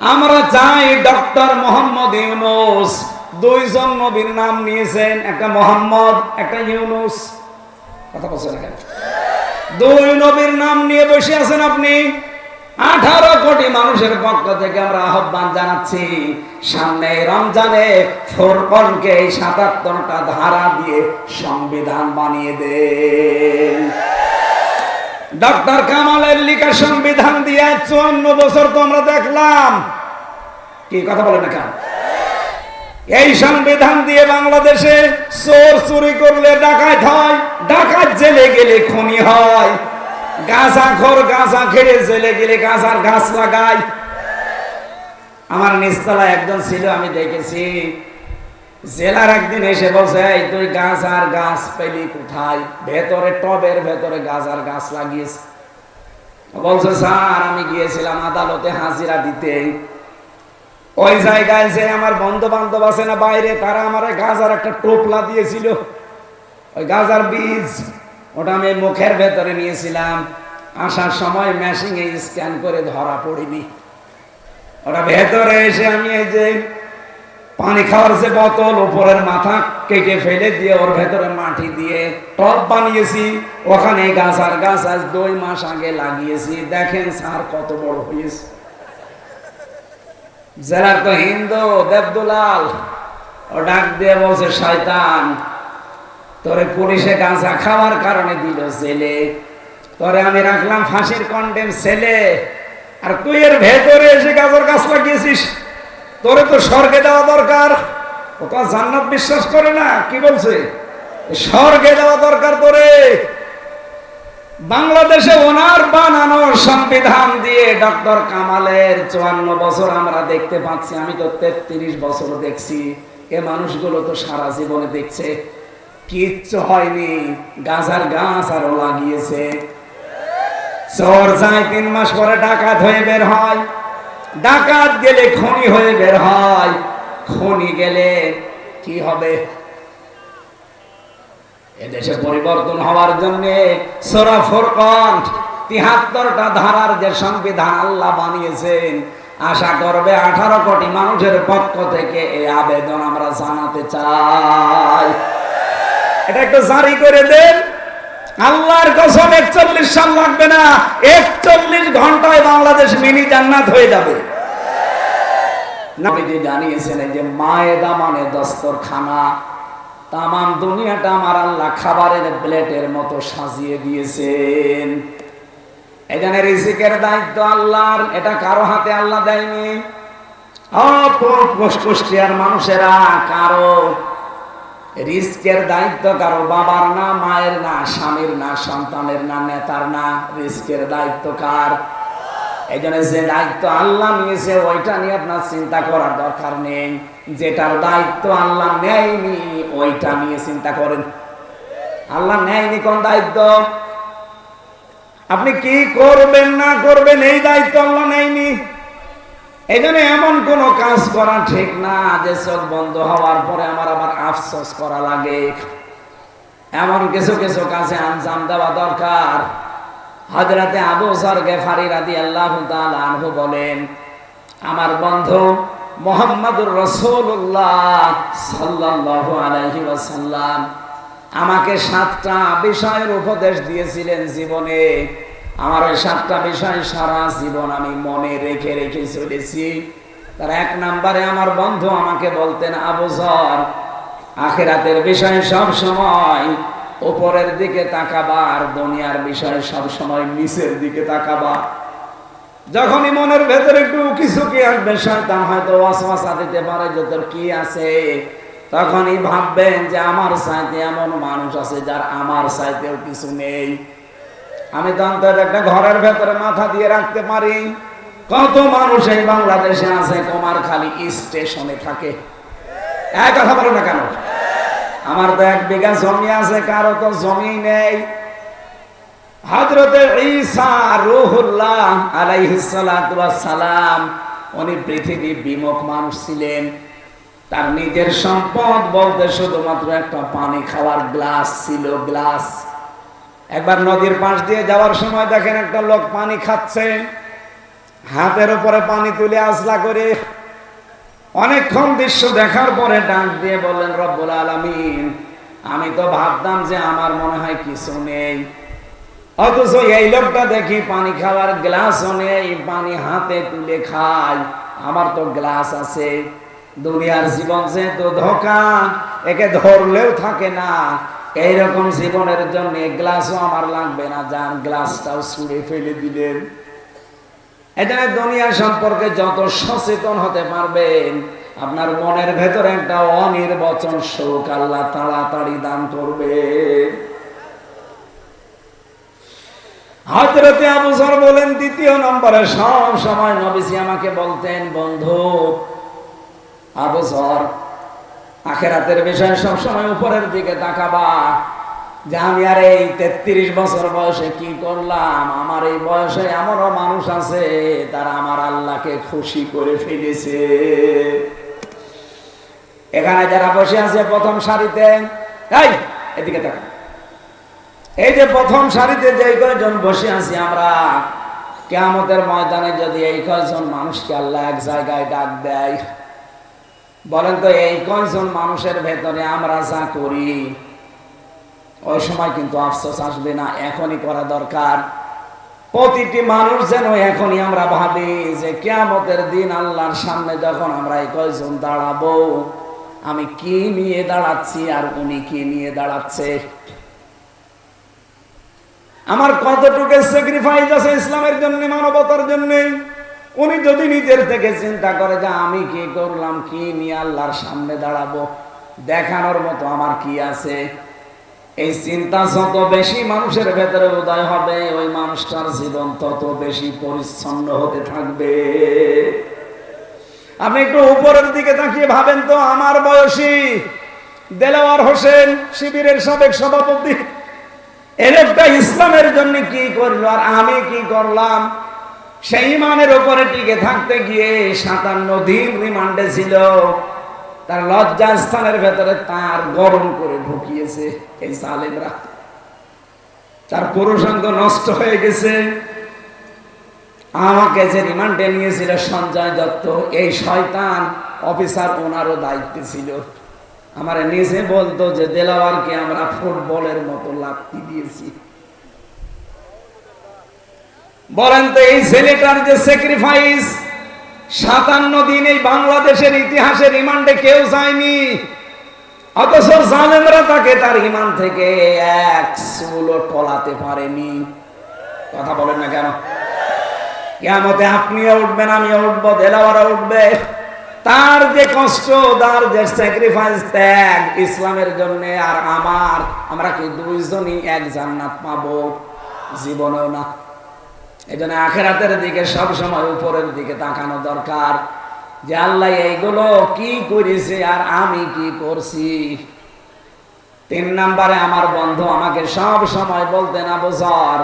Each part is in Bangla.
আমরা চাই ডক্টর মোহাম্মদ ইউনুস। দুইজন নবীর নাম নিয়েছেন, একটা মোহাম্মদ, একটা ইউনুস। কথা বলছেন কেন? দুই নবীর নাম নিয়ে বসে আছেন আপনি। আঠারো কোটি মানুষের পক্ষ থেকে আমরা আহ্বান জানাচ্ছি, সামনে রমজানে ফোরকনকে সাতাত্তরটা ধারা দিয়ে সংবিধান বানিয়ে দেন। ডক্টর কামালের লিখা সংবিধান দিয়ে চুয়ান্ন বছর তো আমরা দেখলাম। কি কথা বলেন না এই সংবিধান দিয়ে বাংলাদেশে চোর চুরি করলে ডাকাত হয়, ডাকাত জেলে গেলে খনি হয়। গাছা খোর গাছা খেয়ে জেলে গেলে গাছার গাছ লাগায়। আমার নিচতলা একজন ছিল, আমি দেখেছি। জেলার একদিন এসে বলছে, এই তুই গাছ আর গাছ পেলি কোথায়? ভেতরে টবের ভেতরে গাছ আর গাছ লাগিয়েছে। বলছে, স্যার, আমি গিয়েছিলাম আদালতে হাজিরা দিতে। ওই জায়গায় যে আমার বন্ধু বান্ধব আছে না বাইরে, তারা আমার গাজার একটা টোপলা দিয়েছিল। ওই গাজার বীজ, ওটা আমি মুখের ভেতরে নিয়েছিলাম। আসার সময় মেশিনে স্ক্যান করে ধরা পড়িনি। ওটা ভেতরে এসে আমি এই যে পানি খাওয়ার যে বোতল উপরের মাথা কেটে ফেলে দিয়ে ওর ভেতরে মাটি দিয়ে টপ বানিয়েছি, ওখানে গাছ আর গাছ আজ দুই মাস আগে লাগিয়েছি। দেখেন স্যার কত বড় হয়েছে। জেলার তো হিন্দু, দেবদুলাল, ও ডাক দিয়ে বলছে, শয়তান, তোরে পুলিশে গাঁজা খাওয়ার কারণে দিল জেলে। তোরে আমি রাখলাম ফাঁসির কন্ডেম ছেলে আর তুই এর ভেতরে এসে গাজর গাছ লাগিয়েছিস? তোরে তো স্বর্গে দেওয়া দরকার। ও তো জান্নাত বিশ্বাস করে না, কি বলছে? স্বর্গে দেওয়া দরকার তোরে। বাংলাদেশে ওনার বানানো সংবিধান দিয়ে ডক্টর কামালের চুয়ান্ন বছর আমরা দেখতে পাচ্ছি, আমি তো তেত্রিশ বছর দেখছি। এ মানুষগুলো তো সারা জীবনে দেখছে। কিচ্ছু হয়নি গাছার গাছ আরও লাগিয়েছে। চর যায় তিন মাস পরে ডাকাত হয়ে বের হয়। ডাকাত গেলে খনি হয়ে বের হয়। খনি গেলে কি হবে? এদেশে পরিবর্তন হওয়ার জন্য সোরা ফোরকন তিহাত্তরটা ধারার যে সংবিধান আল্লাহ বানিয়েছেন, আশা করবে আঠারো কোটি মানুষের পক্ষ থেকে এই আবেদন আমরা জানাতে চাই। এটা একটু জারি করে দেন। আল্লাহর কসম একচল্লিশ সাল লাগবে না, একচল্লিশ ঘন্টায় বাংলাদেশ মিনি জান্নাত হয়ে যাবে। নবীজি জানিয়েছেন যে মায়েদা মানে দস্তরখানা। তামাম দুনিয়াটা আমার আল্লাহ খাবারের প্লেটের মতো সাজিয়ে দিয়েছেন। এখানে রিজিকের দায়িত্ব আল্লাহর, এটা কারও হাতে আল্লাহ দেয়নি। অপুষ্টিয়ার মানুষেরা, কারও রিস্কের দায়িত্ব কারও বাবার না, মায়ের না, স্বামীর না, সন্তানের না, নেতার না। রিস্কের দায়িত্ব কার? এই জন্য যে দায়িত্ব আল্লাহ নিয়েছে, ওইটা নিয়ে আপনার চিন্তা করার দরকার নেই। যেটার দায়িত্ব আল্লাহ নেয়নি, ওইটা নিয়ে চিন্তা করেন। আল্লাহ নেয়নি কোন দায়িত্ব? আপনি কি করবেন না করবেন, এই দায়িত্ব আল্লাহ নেয়নি? এই এমন কোন কাজ করা ঠিক না যে চোখ বন্ধ হওয়ার পরে আমার আবার আফসোস করা লাগে। এমন কিছু কিছু কাজে আঞ্জাম দেওয়া দরকার। হজরতে আবু সর গেফারি রাদি আল্লাহ আনহু বলেন, আমার বন্ধু মোহাম্মদুর রসুল্লাহ সাল্লাল্লাহু আলাইহি ওয়াসাল্লাম আমাকে সাতটা বিষয়ের উপদেশ দিয়েছিলেন জীবনে। আমার ওই সাতটা বিষয় সারা জীবন আমি মনে রেখে রেখে চলেছি। তার এক নম্বরে আমার বন্ধু আমাকে বলতেন আবুজর আখেরাতের বিষয় সব সময় উপরের দিকে তাকাবা আর দুনিয়ার বিষয় সব সময় নিচের দিকে তাকাবা। যখনই মনের ভেতরে একটু কিছু কি আসবে, শয়তান হয়তো ওয়াসওয়াসা দিতে পারে যে তোর কি আছে। তখনই ভাববেন যে আমার সাইতে এমন মানুষ আছে যার আমার সাইতেও কিছু নেই। আমি অন্তত একটা ঘরের ভেতরে মাথা দিয়ে রাখতে পারি। কত মানুষ এই বাংলাদেশে আছে কুমার খালি স্টেশনে থাকে। এক কথা বলো না কেন? আমার তো এক বিঘা জমি আছে, কারও তো জমি নেই। হজরতে ঈসা রুহুল্লাহ সালাম উনি পৃথিবী বিমুখ মানুষ ছিলেন। তার নিজের সম্পদ বলতে শুধুমাত্র একটা পানি খাওয়ার গ্লাস ছিল, গ্লাস। একবার নদীর পাশ দিয়ে যাওয়ার সময় দেখেন একটা লোক পানি খাচ্ছে। হাতের উপরে পানি তুলে আসলা করে অনেকক্ষণ দৃশ্য দেখার পরে ডাক দিয়ে বললেন, রব্বুল আলামিন, আমি তো ভাবতাম যে আমার মনে হয় কিছু নেই। অথচ এই লোকটা দেখি পানি খাওয়ার গ্লাসও নেই, পানি হাতে তুলে খায়। আমার তো গ্লাস আছে। দুনিয়ার জীবন যে তো ধোকা, একে ধরলেও থাকে না। এইরকম জীবনের জন্য গ্লাসও আমার লাগবে না, যার গ্লাসটাও ছুঁড়ে ফেলে দিলেন। এটা দুনিয়া সম্পর্কে যত সচেতন হতে পারবেন, আপনার মনের ভেতরে একটা অনির্বচন শোক আল্লাহ তাড়াতাড়ি দান করবে হজরতে আবুসর বলেন, দ্বিতীয় নম্বরে সব সময় নবীজি আমাকে বলতেন, বন্ধু আবুসর আখেরাতের বিষয়ে সব সময় উপরের দিকে তাকাবা। যে আমি আর এই তেত্রিশ বছর বয়সে কি করলাম? আমার এই বয়সে এমনও মানুষ আছে, তারা আমার আল্লাহকে খুশি করে ফেলেছে। এখানে যারা বসে আছে প্রথম সারিতে এদিকে তাকা এই যে প্রথম সারিতে যে কয়জন বসে আছি আমরা, কেয়ামতের ময়দানে যদি এই কয়জন মানুষকে আল্লাহ এক জায়গায় ডাক দেয় বলেন তো, এই কয়জন মানুষের ভেতরে আমরা যা করি, ওই সময় কিন্তু আফসোস আসবে না, এখনই করা দরকার। প্রতিটি মানুষ যেন এখনই আমরা ভাবি যে কেয়ামতের দিন আল্লাহর সামনে যখন আমরা এই কয়জন দাঁড়াবো, আমি কি নিয়ে দাঁড়াচ্ছি আর উনি কি নিয়ে দাঁড়াচ্ছে? আমার কতটুকু স্যাক্রিফাইস আছে ইসলামের জন্য, মানবতার জন্য? উনি যদি নিজের থেকে চিন্তা করে যে আমি কি করলাম, কি নিয়ে আল্লাহর সামনে দাঁড়াবো, দেখানোর মতো আমার কি আছে? এই চিন্তা যত বেশি মানুষের ভেতরে উদয় হবে, ওই মানুষটার জীবন তত বেশি পরিচ্ছন্ন হতে থাকবে। আপনি একটু উপরের দিকে তাকিয়ে ভাবেন তো, আমার বয়সী দেলাওয়ার হোসেন শিবিরের সাবেক সভাপতি এর ইসলামের জন্য কি করল আর আমি কি করলাম? সেই ইমানের উপরে টিকে থাকতে গিয়ে সাতান্ন দিন রিমান্ডে ছিল। তার লজ্জা স্থানের ভেতরে তার গরম করে ঢুকিয়েছে এই সালেমরা তার পুরুষাঙ্গ নষ্ট হয়ে গেছে। আমাকে যে রিমান্ডে নিয়েছিল সঞ্জয় দত্ত, এই শয়তান অফিসার ওনারও দায়িত্বে ছিল। আমার নিজে বলতো যে দেলাওয়ারকে আমরা ফুটবলের মতো লাত্তি দিয়েছি। বলেন তো, এই ছেলেটার যে স্যাক্রিফাইস সাতান্ন দিন এই বাংলাদেশের ইতিহাসে রিমান্ডে কেউ যায়নি। অথচ জালেমরা তাকে তার ইমান থেকে এক চুলো টলাতে পারেনি। কথা বলেন না কেন? কেমতে আপনিও উঠবেন, আমিও উঠবো দেলাওয়ারা উঠবে। তার যে কষ্ট, তার যে স্যাক্রিফাইস ত্যাগ ইসলামের জন্য আর আমার, আমরা কি দুইজনই এক জান্নাত পাবো? জীবনেও না। এই জন্য আখেরাতের দিকে সব সময় উপরের দিকে তাকানো দরকার যে আল্লাহ এইগুলো কি করেছে আর আমি কি করছি? তিন নাম্বারে আমার বন্ধু আমাকে সব সময় বলতেন আবুজর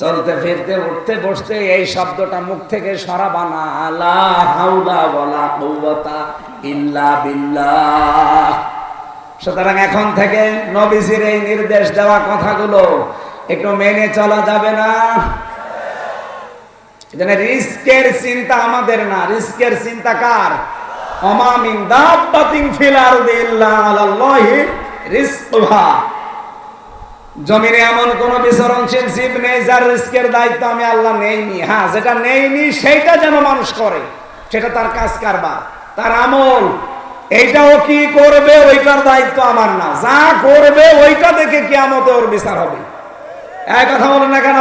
চলতে ফিরতে, উঠতে বসতে এই শব্দটা মুখ থেকে সরাবা না। আলা হাউলা বলা কৌবতা ইল্লা বিল্লাহ। সুতরাং এখন থেকে নবীজির এই নির্দেশ দেওয়া কথাগুলো একটু মেনে চলা যাবে না। রিস্কের চিন্তা আমাদের না। চিন্তা কার? জমিনে এমন কোন বিচরণশীল জীব নেই যার রিস্কের দায়িত্ব আমি আল্লাহ নেইনি। হ্যাঁ যেটা নেইনি সেইটা যেন মানুষ করে, সেটা তার কাজ কারবার, তার আমল। এইটাও কি করবে ওইটার দায়িত্ব আমার না। যা করবে ওইটা দেখে কিয়ামতে ওর বিচার হবে। এক কথা বলেন না কেন?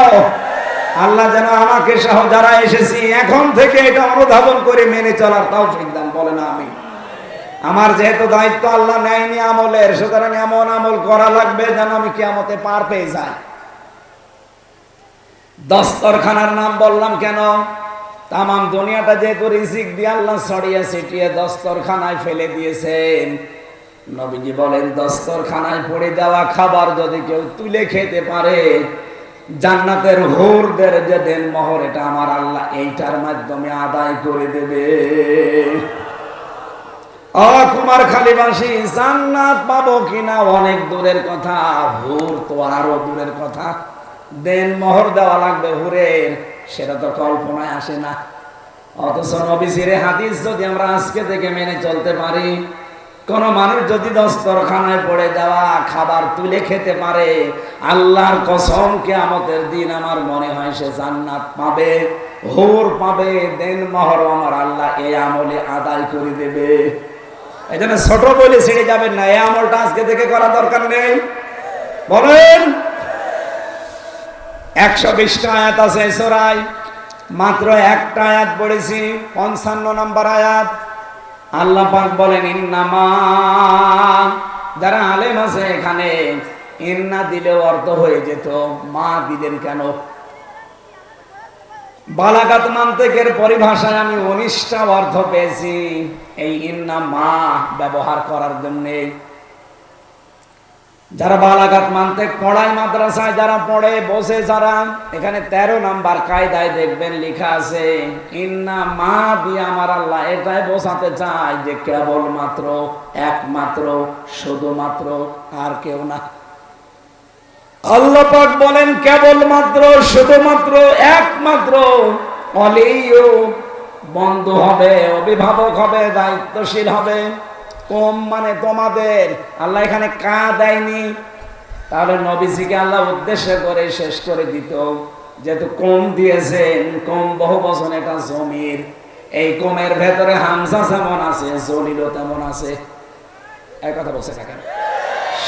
আল্লাহ যেন আমাকে সহ যারা এসেছি, এখন থেকে এটা অনুধাবন করে মেনে চলার তাও দান বলে না আমি আমার যেহেতু দায়িত্ব আল্লাহ নেয়নি আমলের, সুতরাং এমন আমল করা লাগবে যেন আমি কিয়ামতে পার পেয়ে যাই। দস্তরখানার নাম বললাম কেন? তামাম দুনিয়াটা যেহেতু রিজিক দিয়ে আল্লাহ ছড়িয়ে ছিটিয়ে দস্তরখানায় ফেলে দিয়েছেন। নবীজি বলেন, দস্তরখানায় পড়ে দেওয়া খাবার যদি কেউ তুলে খেতে পারে জান্নাতের হোরদের যে দেন মহর, এটা আমার আল্লাহ এইটার মাধ্যমে আদায় করে দেবে। খালিবাসী, জান্নাত পাবো কিনা অনেক দূরের কথা, হুর তো আরও দূরের কথা। দেন মোহর দেওয়া লাগবে হুরের, সেটা তো কল্পনায় আসে না। অথচ নবীজির হাদিস যদি আমরা আজকে থেকে মেনে চলতে পারি কোন মানুষ যদি দস্তরখানায় পড়ে যাওয়া খাবার তুলে খেতে পারে, আল্লাহর কসম কে কেয়ামতের দিন আমার মনে হয় সে জান্নাত পাবে, হোর পাবে, দেন মহর আমার আল্লাহ এই আমলে আদায় করে দেবে। এই জন্য ছোট বলে ছেড়ে যাবেন না, এই আমলটা আজকে থেকে করা দরকার নেই। বলেন, একশো বিশটা আয়াত আছে সোরাই মাত্র একটা আয়াত পড়েছি, পঞ্চান্ন নম্বর আয়াত। আল্লাহ পাক বলেন, ইন্নামা যারা আলেম আছে এখানে, ইন্না দিলে অর্থ হয়ে যেত, মা দিলেন কেন? বালাগাত মান্তেকের পরিভাষায় আমি উনিশটা অর্থ পেয়েছি, এই ইন্না মা ব্যবহার করার জন্যে। যারা বালাগাত মানতে পড়ায় মাদ্রাসায় যারা পড়ে, বসে যারা, এখানে তেরো নাম্বার কায়দায় দেখবেন লেখা আছে, ইন্না মা দিয়ে আমার আল্লাহ এটাই বোঝাতে চায় যে কেবল মাত্র একমাত্র, শুধুমাত্র আর কেউ না। আল্লাহ পাক বলেন কেবল মাত্র শুধুমাত্র, একমাত্র অলিও বন্ধু হবে, অভিভাবক হবে, দায়িত্বশীল হবে। কম মানে তোমাদের। আল্লাহ এখানে কা দেয়নি। তাহলে নবীজিকে আল্লাহ উদ্দেশ্য করে শেষ করে দিত, যেহেতু কম দিয়েছেন, কম বহু বছর এটা জমির। এই কমের ভেতরে হামসা যেমন আছে, জলিলও তেমন আছে। এক কথা বলছে থাকেন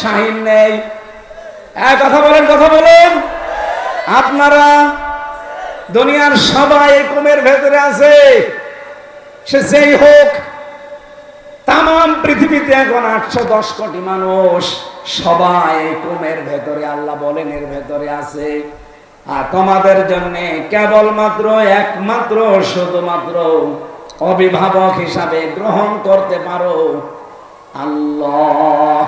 শাহিন নেই। এক কথা বলেন কথা বলেন। আপনারা দুনিয়ার সবাই কমের ভেতরে আছে। সে যেই হোক তাম পৃথিবীতে এখন আটশো দশ কোটি মানুষ। সবাই কুমের ভেতরে, আল্লাহ বলেন এর ভেতরে আছে। আর তোমাদের জন্য কেবলমাত্র একমাত্র, শুধুমাত্র অভিভাবক হিসাবে গ্রহণ করতে পারো। আল্লাহ,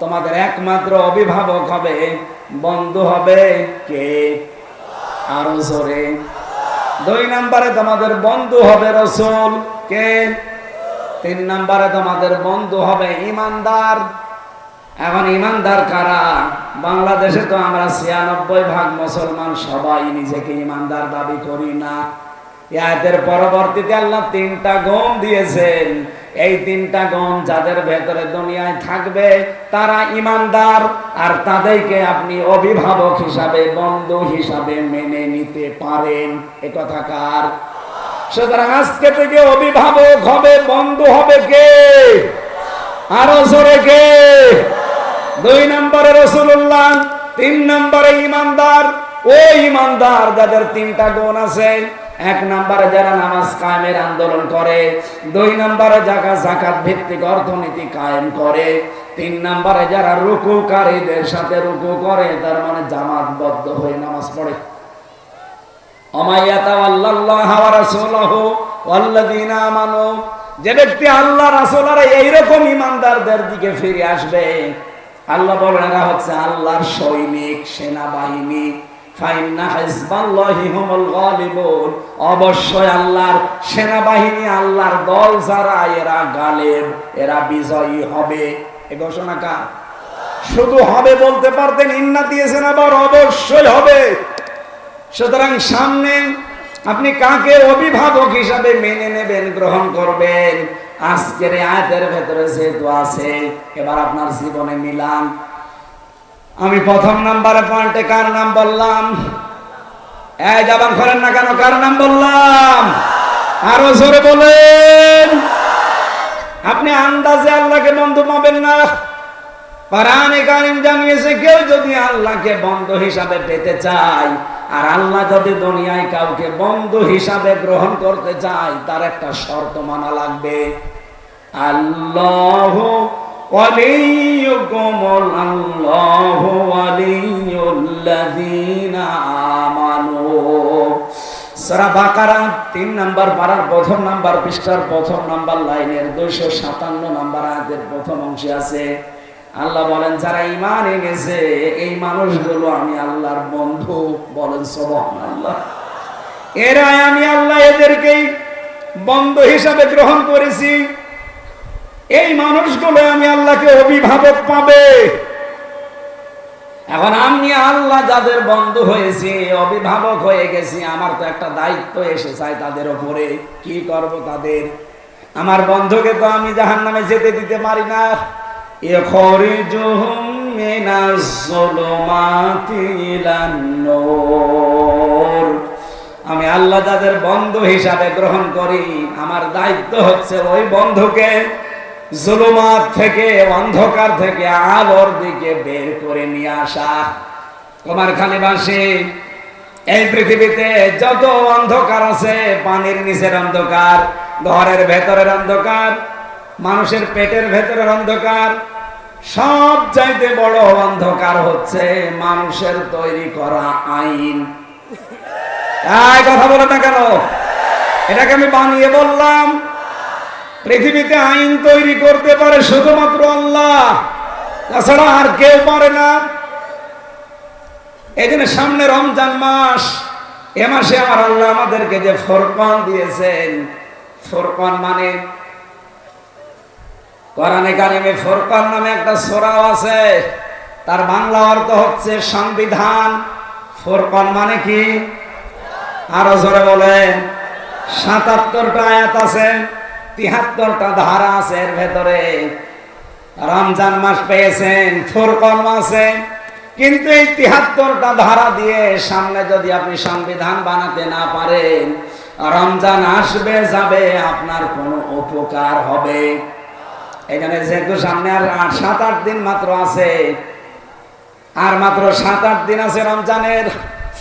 তোমাদের একমাত্র অভিভাবক হবে, বন্ধু হবে কে? আরও জোরে। দুই নম্বরে তোমাদের বন্ধু হবে রসুল, কে? তিন নম্বরে তোমাদের বন্ধু হবে ইমানদার। এখন ইমানদার কারা? বাংলাদেশে তো আমরা ছিয়ানব্বই ভাগ মুসলমান, সবাই নিজেকে ইমানদার দাবি করি না। ইয়াদের পরবর্তীতে আল্লাহ তিনটা গম দিয়েছেন। এই তিনটা গম যাদের ভেতরে দুনিয়ায় থাকবে, তারা ইমানদার আর তাদেরকে আপনি অভিভাবক হিসাবে, বন্ধু হিসাবে মেনে নিতে পারেন। এ কথা কার? সুতরাং আজকে থেকে অভিভাবক হবে, বন্ধু হবে কে? আরও জোরে কে? দুই নম্বরে রসুল্লাহ তিন নম্বরে ইমানদার। ও ইমানদার, যাদের তিনটা গুণ আছে, এক নম্বরে যারা নামাজ কায়েমের আন্দোলন করে, দুই নম্বরে যারা জাকাত ভিত্তিক অর্থনীতি কায়েম করে, তিন নম্বরে যারা রুকুকারীদের সাথে রুকু করে, তার মানে জামাতবদ্ধ হয়ে নামাজ পড়ে। যে ব্যক্তি আল্লাহ এইরকম ইমানদারদের দিকে ফিরে আসবে, আল্লাহ বলেন, এরা হচ্ছে আল্লাহর সৈনিক, সেনাবাহিনী। অবশ্যই আল্লাহর সেনাবাহিনী, আল্লাহর দল যারা, এরা গালেব, এরা বিজয়ী হবে। এ ঘোষণা কার? শুধু হবে বলতে পারতেন, ইন্না দিয়েছেন আবার অবশ্যই হবে। সুতরাং সামনে আপনি কাকে অভিভাবক হিসাবে মেনে নেবেন, গ্রহণ করবেন? আজকের আয়াতের ভেতরে যেহেতু আছে, এবার আপনার জীবনে মিলান। আমি প্রথম নাম্বারে পয়েন্টে কার নাম বললাম? এই জবান করেন না কেন, কার নাম বললাম? আরও জোরে বলেন। আপনি আন্দাজে আল্লাহকে বন্ধু পাবেন না। কোরআনে কারিম জানিয়েছে, কেউ যদি আল্লাহকে বন্ধ হিসাবে পেতে চায়, আর আল্লাহ যদি দুনিয়ায় কাউকে বন্ধ হিসাবে গ্রহণ করতে চায়, তার একটা শর্ত মানা লাগবে। আল্লাহ তিন নাম্বার পাড়ার প্রথম নাম্বার পৃষ্ঠার প্রথম নাম্বার লাইনের দুইশো সাতান্ন নাম্বার আয়াতের প্রথম অংশে আছে। আল্লাহ বলেন, যারা ইমান এনেছে, এই মানুষগুলো আমি আল্লাহর বন্ধু বলেন সবহান আল্লাহ এরাই আমি আল্লাহ এদেরকেই বন্ধু হিসাবে গ্রহণ করেছি। এই মানুষগুলো আমি আল্লাহকে অভিভাবক পাবে। এখন আমি আল্লাহ যাদের বন্ধু হয়েছি, অভিভাবক হয়ে গেছি, আমার তো একটা দায়িত্ব এসে চাই তাদের ওপরে কি করব তাদের? আমার বন্ধুকে তো আমি জাহান নামে যেতে দিতে পারি না। ইখরিজুহুম মিনাজ যুলুমাতি ইলান নূর। আমি আল্লাহ যাদের বন্ধু হিসাবে গ্রহণ করি, আমার দায়িত্ব হচ্ছে ওই বন্ধুকে জুলুমাত থেকে, অন্ধকার থেকে আলোর দিকে বের করে নিয়ে আসা তোমার খালিবাসী, এই পৃথিবীতে যত অন্ধকার আছে, পানির নিচের অন্ধকার, ঘরের ভেতরের অন্ধকার মানুষের পেটের ভেতরের অন্ধকার। সব চাইতে বড় অন্ধকার হচ্ছে মানুষের তৈরি করা আইন। কথা বলে না কেন? এটাকে আমি বানিয়ে বললাম, পৃথিবীতে আইন তৈরি করতে পারে শুধুমাত্র আল্লাহ। তাছাড়া আর কেউ পারে না। জন্য সামনে রমজান মাস, এ মাসে আমার আল্লাহ আমাদেরকে যে ফোরকন দিয়েছেন, ফোরকন মানে কোরআনে কারিমে ফোরকন নামে একটা সোরাও আছে। তার বাংলা অর্থ হচ্ছে সংবিধান। ফোরকন মানে কি? আরও জোরে বলেন। সাতাত্তরটা আয়াত আছে, তিহাত্তরটা ধারা আছে এর ভেতরে। রমজান মাস পেয়েছেন, ফোরকন আছে। কিন্তু এই তিহাত্তরটা ধারা দিয়ে সামনে যদি আপনি সংবিধান বানাতে না পারেন, রমজান আসবে, যাবে, আপনার কোনো উপকার হবে। এখানে যেহেতু সামনে আর সাত, আট দিন মাত্র আছে। আর মাত্র সাত, আট দিন আছে রমজানের।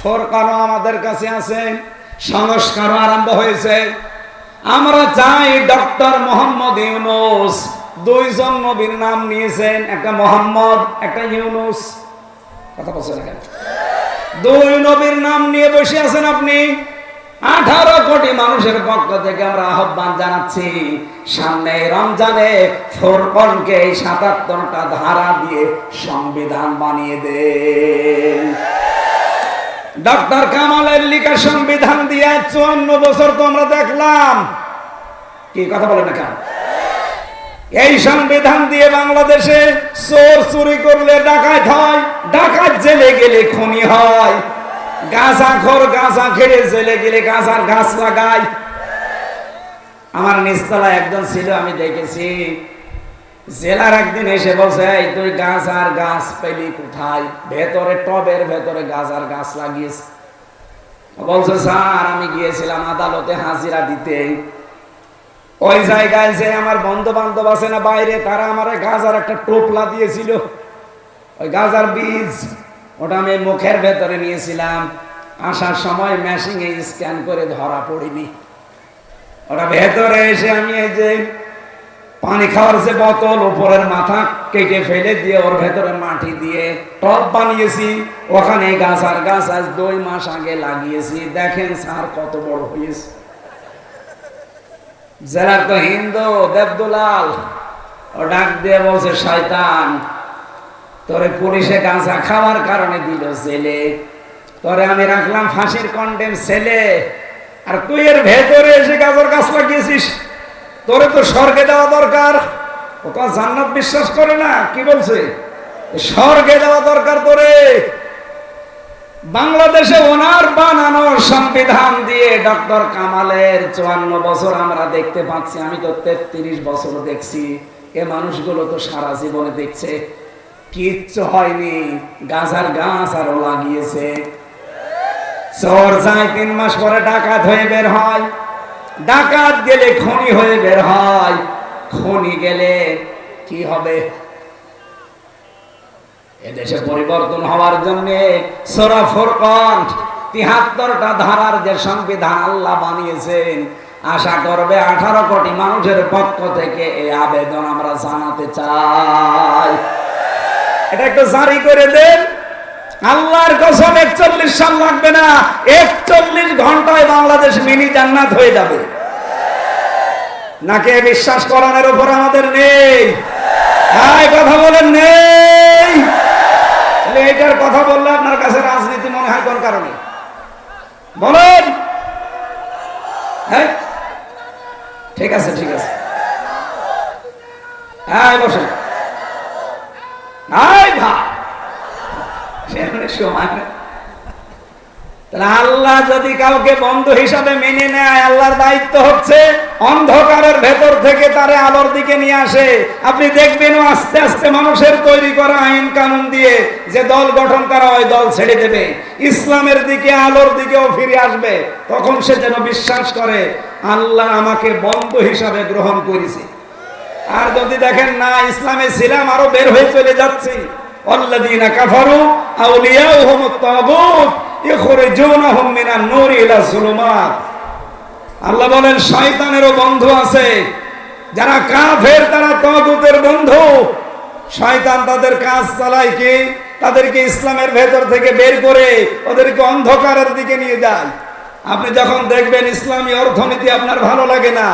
ফোরকানও আমাদের কাছে আছে, সংস্কারও আরম্ভ হয়েছে। আমরা চাই ডক্টর মোহাম্মদ ইউনুস। দুইজন নবীর নাম নিয়েছেন, একটা মোহাম্মদ, একটা ইউনুস। কথা বলছেন দুই নবীর নাম নিয়ে বসে আছেন আপনি। আঠারো কোটি মানুষের পক্ষ থেকে আমরা আহ্বান জানাচ্ছি, সামনে রমজানে ফোরকনকে সাতাত্তরটা ধারা দিয়ে সংবিধান বানিয়ে দে ডক্টর কামালের লিখা সংবিধান দিয়ে চুয়ান্ন বছর তো আমরা দেখলাম। কি কথা বলেন না কেন? এই সংবিধান দিয়ে বাংলাদেশে চোর চুরি করলে ডাকাত হয়, ডাকাত জেলে গেলে খুনি হয়। গাছা খোর গাছা খেয়ে জেলে গেলে গাছার গাছ লাগায় আমার নিচতলা একজন ছিল, আমি দেখেছি। জেলার একদিন এসে বলছে, এই তুই আর গাছ পেলি কোথায়? ভেতরে টবের ভেতরে গাছ আর গাছ লাগিয়েছে। বলছে, স্যার, আমি গিয়েছিলাম আদালতে হাজিরা দিতে। ওই জায়গায় যে আমার বন্ধু বান্ধব আছে না বাইরে, তারা আমার গাজার একটা টোপলা দিয়েছিল। ওই গাজার বীজ ওটা আমি মুখের ভেতরে নিয়েছিলাম। আসার সময় মেশিনে স্ক্যান করে ধরা পড়িনি। ওটা ভেতরে এসে আমি এই যে পানি খাওয়ার যে বোতল, উপরের মাথা কেটে ফেলে দিয়ে ওর ভেতরে মাটি দিয়ে টপ বানিয়েছি। ওখানে গাছ আর গাছ আজ দুই মাস আগে লাগিয়েছি। দেখেন স্যার কত বড় হয়েছে। জেলার তো হিন্দু দেবদুলাল। ও ডাক দিয়ে বলছে, শয়তান তোরে পুলিশে গাঁজা খাওয়ার কারণে দিল জেলে। তোরে আমি রাখলাম ফাঁসির কন্ডেম ছেলে আর তুই এর ভেতরে এসে গাজর গাছ লাগিয়েছিস। তোরে তো স্বর্গে দেওয়া দরকার। ও তো জান্নাত বিশ্বাস করে না, কি বলছে? স্বর্গে দেওয়া দরকার তোরে। বাংলাদেশে ওনার বানানো সংবিধান দিয়ে ডক্টর কামালের চুয়ান্ন বছর আমরা দেখতে পাচ্ছি। আমি তো তেত্রিশ বছর দেখছি। এ মানুষগুলো তো সারা জীবনে দেখছে। কিচ্ছু হয়নি। গাছার গাছ আরও লাগিয়েছে। চোর যায় তিন মাস পরে ডাকাত হয়ে বের হয়। ডাকাত গেলে খনি হয়ে বের হয়। খনি গেলে কি হবে? এদেশে পরিবর্তন হওয়ার জন্য সোরা ফোরকন তিহাত্তরটা ধারার যে সংবিধান আল্লাহ বানিয়েছেন, আশা করবে আঠারো কোটি মানুষের পক্ষ থেকে এই আবেদন আমরা জানাতে চাই। এটা একটু জারি করে দেন। আল্লাহর কসম, একচল্লিশ সাল লাগবে না, একচল্লিশ ঘন্টায় বাংলাদেশ মিনি জান্নাত হয়ে যাবে। নাকে বিশ্বাস করানোর উপর আমাদের নেই? হ্যাঁ কথা বলেন নেই। এইটার কথা বললে আপনার কাছে রাজনীতি মনে হয় কোন কারণে? বলেন। হ্যাঁ? ঠিক আছে ঠিক আছে। হ্যাঁ বসেন। আল্লাহ যদি কাউকে বন্ধু হিসাবে মেনে নেয়, আল্লাহর দায়িত্ব হচ্ছে অন্ধকারের ভেতর থেকে তারে আলোর দিকে নিয়ে আসে। আপনি দেখবেন আস্তে আস্তে মানুষের তৈরি করা আইন কানুন দিয়ে যে দল গঠন করা হয়, দল ছেড়ে দেবে। ইসলামের দিকে, আলোর দিকেও ফিরে আসবে। তখন সে যেন বিশ্বাস করে, আল্লাহ আমাকে বন্ধু হিসাবে গ্রহণ করেছে। আর যদি দেখেন, না, ইসলামে ছিলাম, আরও বের হয়ে চলে যাচ্ছি। আল্লাহ বলেন, শয়তানেরও বন্ধু আছে। যারা কাফের, তারা তাগুতের বন্ধু। শয়তান তাদের কাজ চালায় কি? তাদেরকে ইসলামের ভেতর থেকে বের করে ওদেরকে অন্ধকারের দিকে নিয়ে যায়। আপনি যখন দেখবেন ইসলামী অর্থনীতি আপনার ভালো লাগে না,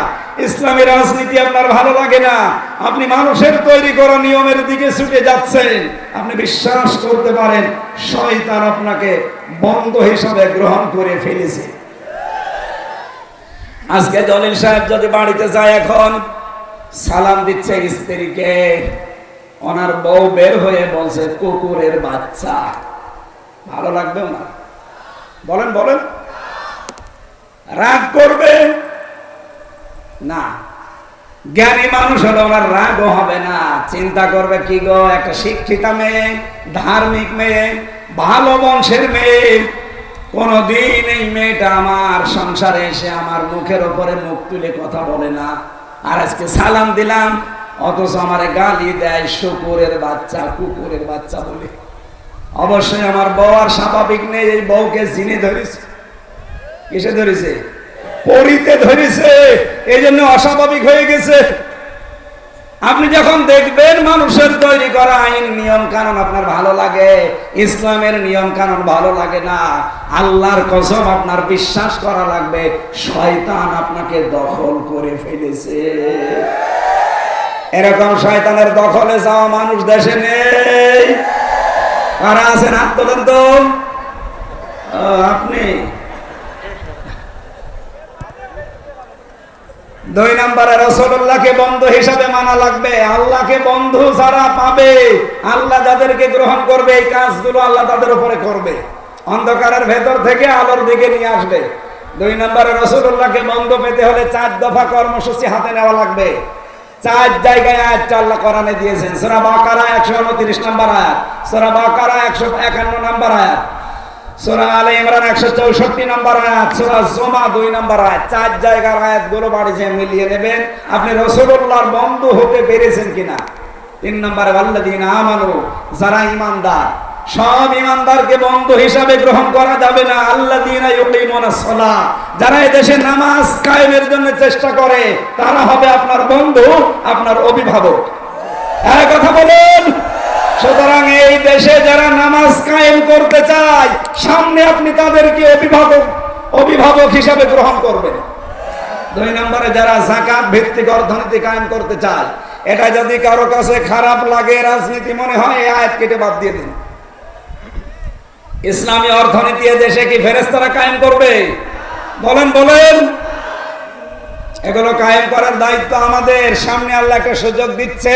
ইসলামী রাজনীতি আপনার ভালো লাগে না, আপনি মানুষের তৈরি করা নিয়মের দিকে ছুটে যাচ্ছেন, আপনি বিশ্বাস করতে পারেন, শয়তান আপনাকে বন্ধ হিসাবে গ্রহণ করে ফেলেছে। আজকে দলিল সাহেব যদি বাড়িতে যায় এখন, সালাম দিচ্ছে স্ত্রীকে, ওনার বউ বের হয়ে বলছে, কুকুরের বাচ্চা। ভালো লাগবে না বলেন বলেন। রাগ করবে? না। জ্ঞানী মানুষ হলে ওনার রাগও হবে না। চিন্তা করবে, কি গো, একটা শিক্ষিতা মেয়ে, ধার্মিক মেয়ে, ভালো বংশের মেয়ে। কোনদিন এই মেয়েটা আমার সংসারে এসে আমার মুখের ওপরে মুখ তুলে কথা বলে না। আর আজকে সালাম দিলাম, অথচ আমার গালি দেয় শুকুরের বাচ্চা, কুকুরের বাচ্চা বলে। অবশ্যই আমার বউ আর স্বাভাবিক নেই, এই বউকে জিনে ধরেছে। কিসে ধরেছে? পরিতে ধরেছে। এই জন্য অস্বাভাবিক হয়ে গেছে। আপনি যখন দেখবেন মানুষের তৈরি করা আইন নিয়ম কানুন আপনার ভালো লাগে ইসলামের নিয়ম কানুন ভালো লাগে না আল্লাহর কসম আপনার বিশ্বাস করা লাগবে শয়তান আপনাকে দখল করে ফেলেছে। এরকম শয়তানের দখলে যাওয়া মানুষ দেশে নেই। কারা আছেন? আত্মদান তো ও, আপনি? দুই নম্বরে রসুল্লাহকে বন্ধু হিসাবে মানা লাগবে। আল্লাহকে বন্ধু যারা পাবে, আল্লাহ যাদেরকে গ্রহণ করবে, এই কাজগুলো আল্লাহ তাদের উপরে করবে। অন্ধকারের ভেতর থেকে আলোর দিকে নিয়ে আসবে। দুই নম্বরে রসুল্লাহকে বন্ধ পেতে হলে চার দফা কর্মসূচি হাতে নেওয়া লাগবে। চার জায়গায় আয়াতটা আল্লাহ কোরআনে দিয়েছেন। সোরা বাকারা একশো উনত্রিশ নম্বর আয়াত, সোরা বাকারা একশো একান্ন নম্বর আয়াত। আলে ইমরান একশো চৌষট্টি নম্বর আয়াত দুই নম্বর আয়াত। চার জায়গার আয়াতগুলো মিলিয়ে নেবেন। আপনি হতে পেরেছেন কিনা? তিন নম্বরে আমানু, যারা সব বন্ধু হিসাবে গ্রহণ করা যাবে না। আল্লাহ যারা এই দেশে নামাজ কায়েমের জন্য চেষ্টা করে, তারা হবে আপনার বন্ধু, আপনার অভিভাবক। কথা বলুন। সুতরাং এই দেশে যারা নামাজ কায়েম করতে চায়, সামনে আপনি তাদেরকে অভিভাবক অভিভাবক হিসাবে গ্রহণ করবেন। দুই নম্বরে যারা জাকাত ভিত্তিক অর্থনীতি কায়েম করতে চায়, এটা যদি কারও কাছে খারাপ লাগে, রাজনীতি মনে হয়, এই আয়াত কেটে বাদ দিয়ে দিন। ইসলামী অর্থনীতি দেশে কি ফেরেস্তারা কায়েম করবে? বলেন বলেন। এগুলো কায়েম করার দায়িত্ব আমাদের। সামনে আল্লাহ একটা সুযোগ দিচ্ছে।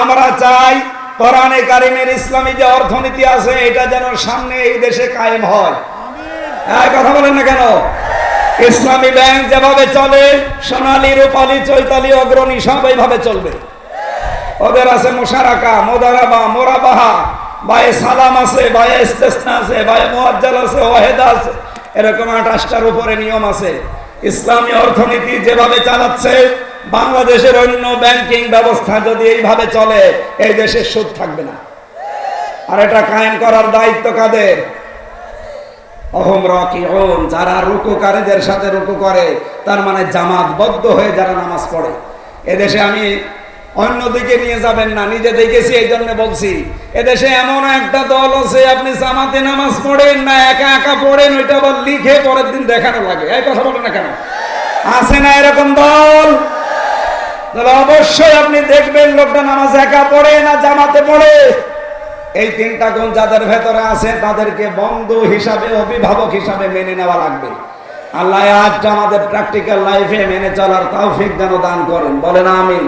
আমরা চাই কোরআনে কারিমের ইসলামী যে অর্থনীতি আছে, এটা যেন সামনে এই দেশে কায়েম হয়। হ্যাঁ কথা বলেন না কেন? ইসলামী ব্যাংক যেভাবে চলে, সোনালি, রূপালী, চৈতালি, অগ্রণী, সব এইভাবে চলবে। ওদের আছে মোশারাকা, মোদারাবা, মোরাবাহা, বায়ে সালাম আছে, বায়ে ইস্তেসনা আছে, বায়ে মুআজ্জাল আছে, ওয়াহেদা আছে, এরকম আঠাশটার উপরে নিয়ম আছে। ইসলামী অর্থনীতি যেভাবে চালাচ্ছে বাংলাদেশের অন্য ব্যাংকিং ব্যবস্থা যদি এইভাবে চলে, এই দেশে সুদ থাকবে না। আর এটা কায়েম করার দায়িত্ব কাদের? অহম রকি ওম যারা রুকুকারীদের সাথে রুকু করে, তার মানে জামাতবদ্ধ হয়ে যারা নামাজ পড়ে। এদেশে আমি অন্যদিকে নিয়ে যাবেন না, নিজে দেখেছি এই জন্য বলছি, এদেশে এমন একটা দল আছে, আপনি জামাতে নামাজ পড়েন না, একা একা পড়েন, ওইটা আবার লিখে পরের দিন দেখানো লাগে। এই কথা বলেন না কেন? আছে না এরকম দল? তাহলে অবশ্যই আপনি দেখবেন লোকটা নামাজ একা পড়ে না জামাতে পড়ে। এই তিনটা গুণ যাদের ভেতরে আছে, তাদেরকে বন্ধু হিসাবে, অভিভাবক হিসাবে মেনে নেওয়া লাগবে। আল্লাহ আজটা আমাদের প্র্যাকটিক্যাল লাইফে মেনে চলার তৌফিক যেন দান করেন। বলেন আমিন।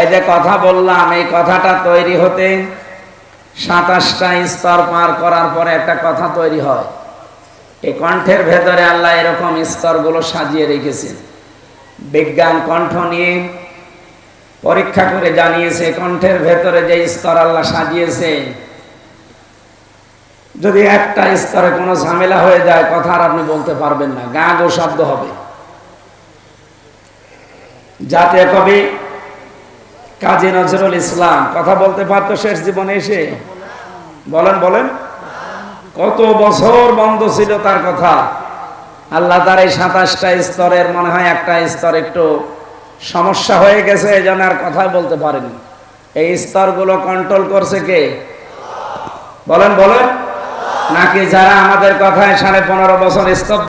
এই যে কথা বললাম, এই কথাটা তৈরি হতে সাতাশটা স্তর পার করার পরে একটা কথা তৈরি হয়। এই কণ্ঠের ভেতরে আল্লাহ এরকম স্তরগুলো সাজিয়ে রেখেছেন। বিজ্ঞান কণ্ঠ নিয়ে পরীক্ষা করে জানিয়েছে, কণ্ঠের ভেতরে যে স্তর আল্লাহ সাজিয়েছে। যদি একটা স্তরে কোনো ঝামেলা হয়ে যায়, কথা আর আপনি বলতে পারবেন না, গা গো শব্দ হবে। যাতে কবি কাজী নজরুল ইসলাম, কথা বলতে পারতো শেষ জীবনে এসে? বলেন বলেন। কত বছর বন্ধ ছিল তার কথা। আল্লাহ তার এই সাতাশটা স্তরের, মনে হয় একটা স্তর একটু সমস্যা হয়ে গেছে এই জন্য আর কথা বলতে পারেনি। এই স্তরগুলো কন্ট্রোল করছে কে? বলেন বলেন। নাকি যারা আমাদের কথায় সাড়ে পনেরো বছর স্তব্ধ